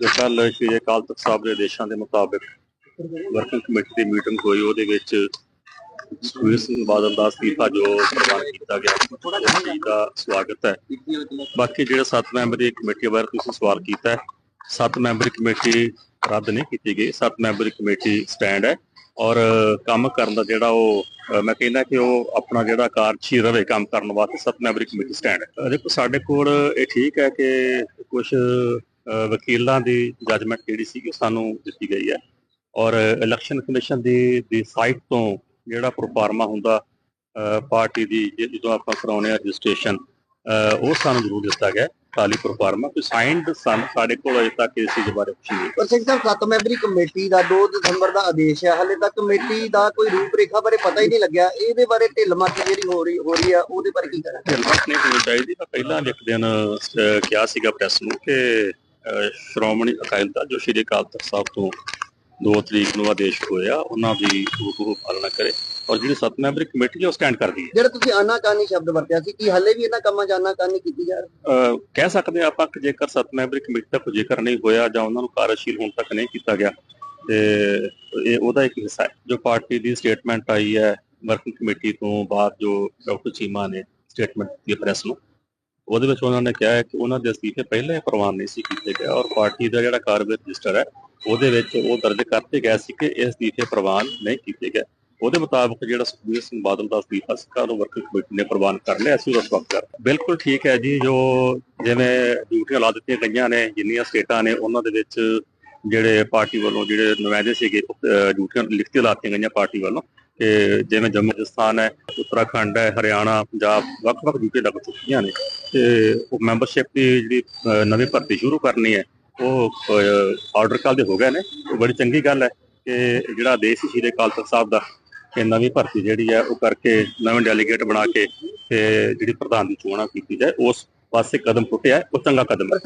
ਕੱਲ ਸ਼੍ਰੀ ਅਕਾਲ ਤਖਤ ਸਾਹਿਬ ਦੇ ਆਦੇਸ਼ਾਂ ਦੇ ਮੁਤਾਬਕ ਵਰਕਿੰਗ ਕਮੇਟੀ ਦੀ ਮੀਟਿੰਗ ਹੋਈ, ਉਹਦੇ ਵਿੱਚ ਸੁਖਬੀਰ ਸਿੰਘ ਬਾਦਲ ਦਾ ਅਸਤੀਫਾ ਜੋ ਪ੍ਰਵਾਨ ਕੀਤਾ ਗਿਆ। ਉਸ ਚੀਜ਼ ਦਾ ਸਵਾਗਤ ਹੈ। ਬਾਕੀ ਜਿਹੜੇ 7 ਮੈਂਬਰੀ ਕਮੇਟੀ ਬਾਰੇ ਤੁਸੀਂ ਸਵਾਲ ਕੀਤਾ ਹੈ 7 ਮੈਂਬਰੀ ਕਮੇਟੀ ਰੱਦ ਨਹੀਂ ਕੀਤੀ ਗਈ। 7 ਮੈਂਬਰੀ ਕਮੇਟੀ ਸਟੈਂਡ ਹੈ ਔਰ ਕੰਮ ਕਰਨ ਦਾ ਜਿਹੜਾ ਉਹ ਮੈਂ ਕਹਿੰਦਾ ਕਿ ਉਹ ਆਪਣਾ ਜਿਹੜਾ ਕਾਰਜਸ਼ੀਲ ਰਵੇ ਕੰਮ ਕਰਨ ਵਾਸਤੇ 7 ਮੈਂਬਰੀ ਕਮੇਟੀ ਸਟੈਂਡ ਹੈ। ਦੇਖੋ, ਸਾਡੇ ਕੋਲ ਇਹ ਠੀਕ ਹੈ ਕਿ ਕੁਝ ਵਕੀਲਾਂ ਦੀ ਜੱਜਮੈਂਟ ਜਿਹੜੀ ਸੀ ਸਾਨੂੰ ਦਿੱਤੀ ਗਈ ਹੈ। ਔਰ ਇਲੈਕਸ਼ਨ ਕਮਿਸ਼ਨ ਦੀ ਦੀ ਸਾਈਟ ਤੋਂ ਜਿਹੜਾ ਪ੍ਰੋਫਾਰਮਾ ਹੁੰਦਾ ਪਾਰਟੀ ਦੀ ਜਦੋਂ ਆਪਾਂ ਕਰਾਉਨੇ ਆ ਰਜਿਸਟ੍ਰੇਸ਼ਨ ਉਹ ਸਾਨੂੰ ਜ਼ਰੂਰ ਦਿੱਤਾ ਗਿਆ ਖਾਲੀ ਪ੍ਰੋਫਾਰਮਾ ਕੋਈ ਸਾਈਨਡ ਸਾਨੂੰ ਸਾਡੇ ਕੋਲ ਅਜੇ ਤੱਕ ਇਸ ਚੀਜ਼ ਬਾਰੇ ਕੁਝ ਨਹੀਂ ਪਰ ਸਿੰਘ ਸਾਹਿਬ 7 ਮੈਂਬਰੀ ਕਮੇਟੀ ਦਾ 2 ਦਸੰਬਰ ਦਾ ਆਦੇਸ਼ ਹੈ। ਹਲੇ ਤੱਕ ਕਮੇਟੀ ਦਾ ਕੋਈ ਰੂਪਰੇਖਾ ਬਾਰੇ ਪਤਾ ਹੀ ਨਹੀਂ ਲੱਗਿਆ। ਇਹਦੇ ਬਾਰੇ ਢਿੱਲ ਮੱਠ ਜਿਹੜੀ ਹੋ ਰਹੀ ਹੋ ਰਹੀ ਆ ਉਹਦੇ ਬਾਰੇ ਕੀ ਕਰਾਂ ਢਿੱਲਮੱਠ ਨਹੀਂ ਹੋਣੀ ਚਾਹੀਦੀ। ਮੈਂ ਪਹਿਲਾਂ ਇੱਕ ਦਿਨ ਕਿਹਾ ਸੀਗਾ ਪ੍ਰੈਸ ਨੂੰ ਕਿ ਸ਼੍ਰੋਮਣੀ ਅਕਾਲੀ ਦਲ ਜੋ ਸ਼੍ਰੀ ਅਕਾਲ ਤਖਤ ਸਾਹਿਬ ਤੋਂ 2 ਤਰੀਕ ਨੂੰ ਆਦੇਸ਼ ਹੋਇਆ ਉਹਨਾਂ ਦੀ ਉਹ ਪਾਲਣਾ ਕਰੇ ਔਰ ਜਿਹੜੀ ਸੱਤ ਮੈਂਬਰੀ ਕਮੇਟੀ ਹੈ ਉਹ ਸਟੈਂਡ ਕਰਦੀ ਹੈ। ਜਿਹੜਾ ਤੁਸੀਂ ਆਨਾਕਾਨੀ ਸ਼ਬਦ ਵਰਤਿਆ ਸੀ ਕਿ ਹਲੇ ਵੀ ਇਹਨਾਂ ਕੰਮਾਂ 'ਚ ਆਨਾਕਾਨੀ ਕੀਤੀ ਜਾ ਰਹੀ ਕਹਿ ਸਕਦੇ ਆਪਾਂ ਕਿ ਜੇਕਰ ਸੱਤ ਮੈਂਬਰੀ ਕਮੇਟੀ ਦਾ ਕੋਈ ਜ਼ਿਕਰ ਨਹੀਂ ਹੋਇਆ ਜਾਂ ਉਹਨਾਂ ਨੂੰ ਕਾਰਜਸ਼ੀਲ ਹੁਣ ਤੱਕ ਨਹੀਂ ਕੀਤਾ ਗਿਆ ਤੇ ਇਹ ਉਹਦਾ ਇੱਕ ਹਿੱਸਾ ਹੈ ਜੋ ਪਾਰਟੀ ਦੀ ਸਟੇਟਮੈਂਟ ਆਈ ਹੈ ਵਰਕਿੰਗ ਕਮੇਟੀ ਤੋਂ ਬਾਅਦ ਜੋ ਡਾਕਟਰ ਚੀਮਾ ਨੇ ਸਟੇਟਮੈਂਟ ਦਿੱਤੀ ਪ੍ਰੈਸ ਨੂੰ ਉਹਦੇ ਵਿੱਚ ਉਹਨਾਂ ਨੇ ਕਿਹਾ ਹੈ ਕਿ ਉਹਨਾਂ ਦੇ ਅਸਤੀਫੇ ਪਹਿਲਾਂ ਹੀ ਪ੍ਰਵਾਨ ਨਹੀਂ ਸੀ ਕੀਤੇ ਗਏ ਔਰ ਪਾਰਟੀ ਦਾ ਜਿਹੜਾ ਕਾਰਵਾਈ ਰਜਿਸਟਰ ਹੈ, ਉਹਦੇ ਵਿੱਚ ਉਹ ਦਰਜ ਕਰਤੇ ਗਏ ਸੀ ਕਿ ਇਹ ਅਸਤੀਫੇ ਪ੍ਰਵਾਨ ਨਹੀਂ ਕੀਤੇ ਗਏ। ਉਹਦੇ ਮੁਤਾਬਕ ਜਿਹੜਾ ਸੁਖਬੀਰ ਸਿੰਘ ਬਾਦਲ ਦਾ ਅਸਤੀਫਾ ਸੀ ਉਹ ਵਰਕਿੰਗ ਕਮੇਟੀ ਨੇ ਪ੍ਰਵਾਨ ਕਰ ਲਿਆ, ਅਸੀਂ ਉਸ ਵਕਤ ਕਰ ਬਿਲਕੁਲ ਠੀਕ ਹੈ ਜੀ, ਜੋ ਜਿਵੇਂ ਡਿਊਟੀਆਂ ਲਾ ਦਿੱਤੀਆਂ ਗਈਆਂ ਨੇ, ਜਿੰਨੀਆਂ ਸਟੇਟਾਂ ਨੇ, ਉਹਨਾਂ ਦੇ ਵਿੱਚ ਜਿਹੜੇ ਪਾਰਟੀ ਵੱਲੋਂ ਜਿਹੜੇ ਨੁਮਾਇੰਦੇ ਸੀਗੇ ਅਹ, ਡਿਊਟੀਆਂ ਲਿਖਤੀ ਲਾਤੀਆਂ ਗਈਆਂ ਪਾਰਟੀ ਵੱਲੋਂ ਕਿ ਜਿਵੇਂ ਜੰਮੂ ਰਾਜਸਥਾਨ ਹੈ, ਉੱਤਰਾਖੰਡ ਹੈ, ਹਰਿਆਣਾ, ਪੰਜਾਬ, ਵੱਖ-ਵੱਖ ਡਿਊਟੀਆਂ ਲੱਗ ਚੁੱਕੀਆਂ ਨੇ। ਤੇ ਉਹ ਮੈਂਬਰਸ਼ਿਪ ਦੀ ਜਿਹੜੀ ਅਹ ਨਵੀਂ ਭਰਤੀ ਸ਼ੁਰੂ ਕਰਨੀ ਹੈ ਉਹ ਆਰਡਰ ਕੱਲ ਦੇ ਹੋ ਗਏ ਨੇ। ਉਹ ਬੜੀ ਚੰਗੀ ਗੱਲ ਹੈ ਕਿ ਜਿਹੜਾ ਦੇਸ਼ ਸੀ ਸ਼੍ਰੀ ਅਕਾਲ ਤਖਤ ਸਾਹਿਬ ਦਾ ਕਿ ਨਵੀਂ ਭਰਤੀ ਜਿਹੜੀ ਹੈ ਉਹ ਕਰਕੇ ਨਵੇਂ ਡੈਲੀਗੇਟ ਬਣਾ ਕੇ ਤੇ ਜਿਹੜੀ ਪ੍ਰਧਾਨ ਦੀ ਚੋਣਾਂ ਕੀਤੀ ਜਾਏ ਉਸ ਪਾਸੇ ਕਦਮ ਪੁੱਟਿਆ ਹੈ, ਉਹ ਚੰਗਾ ਕਦਮ ਹੈ।